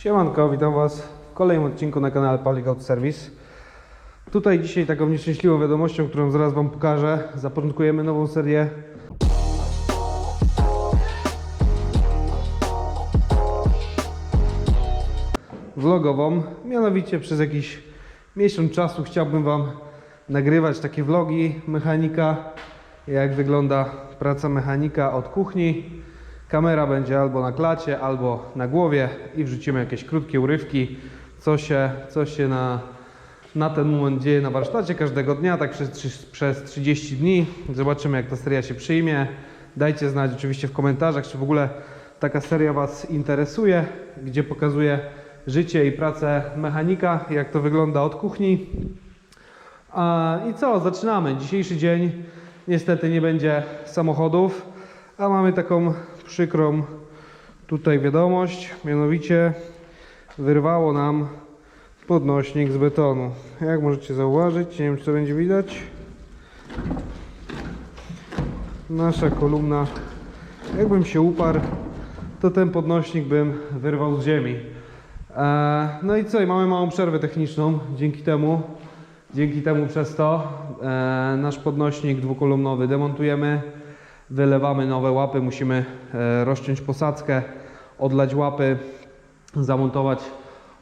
Siemanko, witam Was w kolejnym odcinku na kanale Public Auto Service. Tutaj dzisiaj taką nieszczęśliwą wiadomością, którą zaraz Wam pokażę, zapoczątkujemy nową serię vlogową. Mianowicie przez jakiś miesiąc czasu chciałbym Wam nagrywać takie vlogi mechanika, jak wygląda praca mechanika od kuchni. Kamera będzie albo na klacie, albo na głowie i wrzucimy jakieś krótkie urywki, co się, co się na, na ten moment dzieje na warsztacie każdego dnia, tak przez, przez 30 dni. Zobaczymy, jak ta seria się przyjmie. Dajcie znać oczywiście w komentarzach, czy w ogóle taka seria Was interesuje, gdzie pokazuję życie i pracę mechanika, jak to wygląda od kuchni. I co, zaczynamy. Dzisiejszy dzień niestety nie będzie samochodów, a mamy taką przykrą tutaj wiadomość, mianowicie wyrwało nam podnośnik z betonu. Jak możecie zauważyć, nie wiem czy to będzie widać, nasza kolumna, jakbym się uparł, to ten podnośnik bym wyrwał z ziemi. E, No i co, i mamy małą przerwę techniczną dzięki temu. Dzięki temu przez to e, nasz podnośnik dwukolumnowy demontujemy, wylewamy nowe łapy, musimy e, rozciąć posadzkę, odlać łapy, zamontować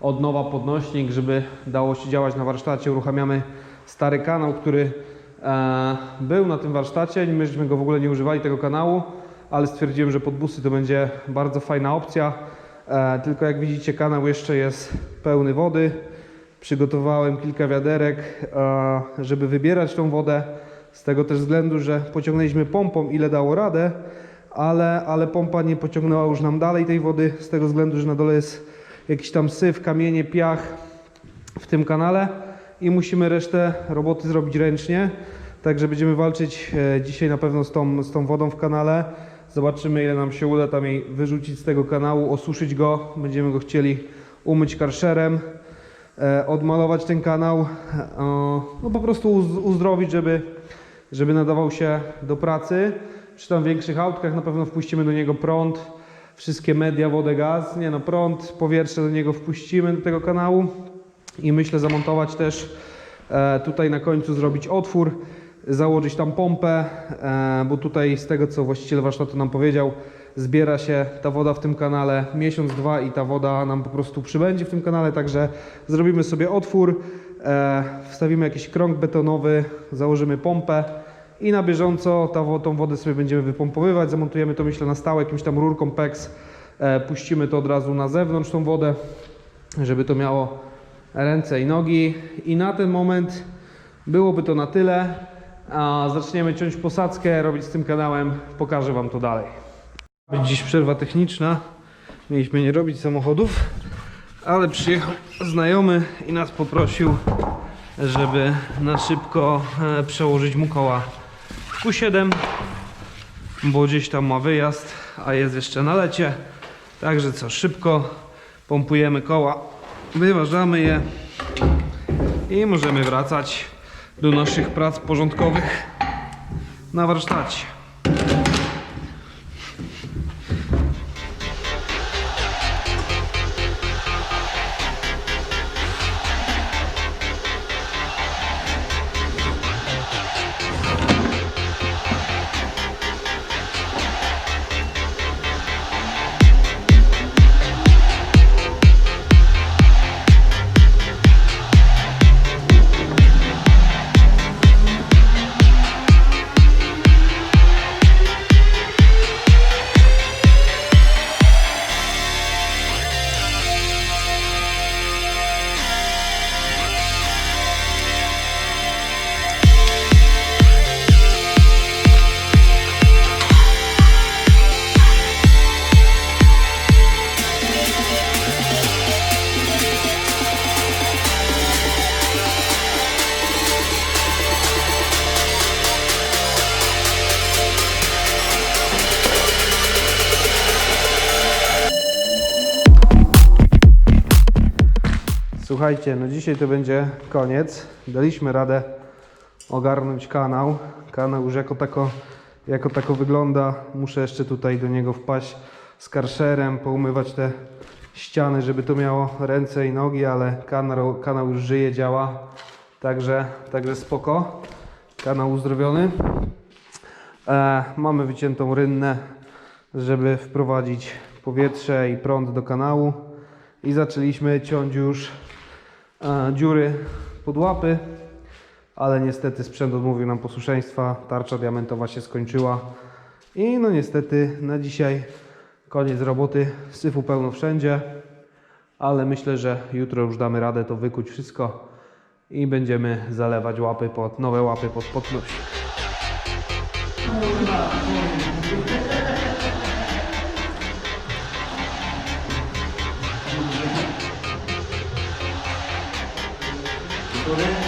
od nowa podnośnik, żeby dało się działać na warsztacie. Uruchamiamy stary kanał, który e, był na tym warsztacie. Myśmy go w ogóle nie używali tego kanału, ale stwierdziłem, że pod busy to będzie bardzo fajna opcja. E, tylko jak widzicie, kanał jeszcze jest pełny wody. Przygotowałem kilka wiaderek, żeby wybierać tą wodę. Z tego też względu, że pociągnęliśmy pompą ile dało radę, ale, ale pompa nie pociągnęła już nam dalej tej wody. Z tego względu, że na dole jest jakiś tam syf, kamienie, piach w tym kanale i musimy resztę roboty zrobić ręcznie. Także będziemy walczyć e, dzisiaj na pewno z tą, z tą wodą w kanale. Zobaczymy ile nam się uda tam jej wyrzucić z tego kanału, osuszyć go. Będziemy go chcieli umyć karszerem, e, odmalować ten kanał, e, no po prostu uz- uzdrowić, żeby, żeby nadawał się do pracy. Przy tam większych autkach na pewno wpuścimy do niego prąd, wszystkie media, wodę, gaz, nie no prąd, powietrze do niego wpuścimy do tego kanału. I myślę zamontować też e, tutaj na końcu zrobić otwór, założyć tam pompę, e, bo tutaj z tego co właściciel warsztatu nam powiedział, zbiera się ta woda w tym kanale. Miesiąc, dwa i ta woda nam po prostu przybędzie w tym kanale, także zrobimy sobie otwór, wstawimy jakiś krąg betonowy, założymy pompę i na bieżąco tą wodę sobie będziemy wypompowywać, zamontujemy to myślę na stałe jakimś tam rurką PEX, e, puścimy to od razu na zewnątrz tą wodę, żeby to miało ręce i nogi. I na ten moment byłoby to na tyle. A zaczniemy ciąć posadzkę, robić z tym kanałem. Pokażę Wam to dalej. Dziś przerwa techniczna. Mieliśmy nie robić samochodów, ale przyjechał znajomy i nas poprosił, żeby na szybko e, przełożyć mu koła w Q7, bo gdzieś tam ma wyjazd, a jest jeszcze na lecie. Także co, szybko pompujemy koła, wyważamy je i możemy wracać do naszych prac porządkowych na warsztacie. Słuchajcie, no dzisiaj to będzie koniec. Daliśmy radę ogarnąć kanał. Kanał już jako tako, jako tako wygląda. Muszę jeszcze tutaj do niego wpaść z karszerem, poumywać te ściany, żeby to miało ręce i nogi, ale kanał, kanał już żyje, działa. Także, także spoko. Kanał uzdrowiony. E, mamy wyciętą rynnę, żeby wprowadzić powietrze i prąd do kanału. I zaczęliśmy ciąć już dziury pod łapy, ale niestety sprzęt odmówił nam posłuszeństwa. Tarcza diamentowa się skończyła. I no niestety na dzisiaj koniec roboty. Syfu pełno wszędzie, ale myślę, że jutro już damy radę to wykuć wszystko i będziemy zalewać łapy pod nowe łapy pod podnoś. Który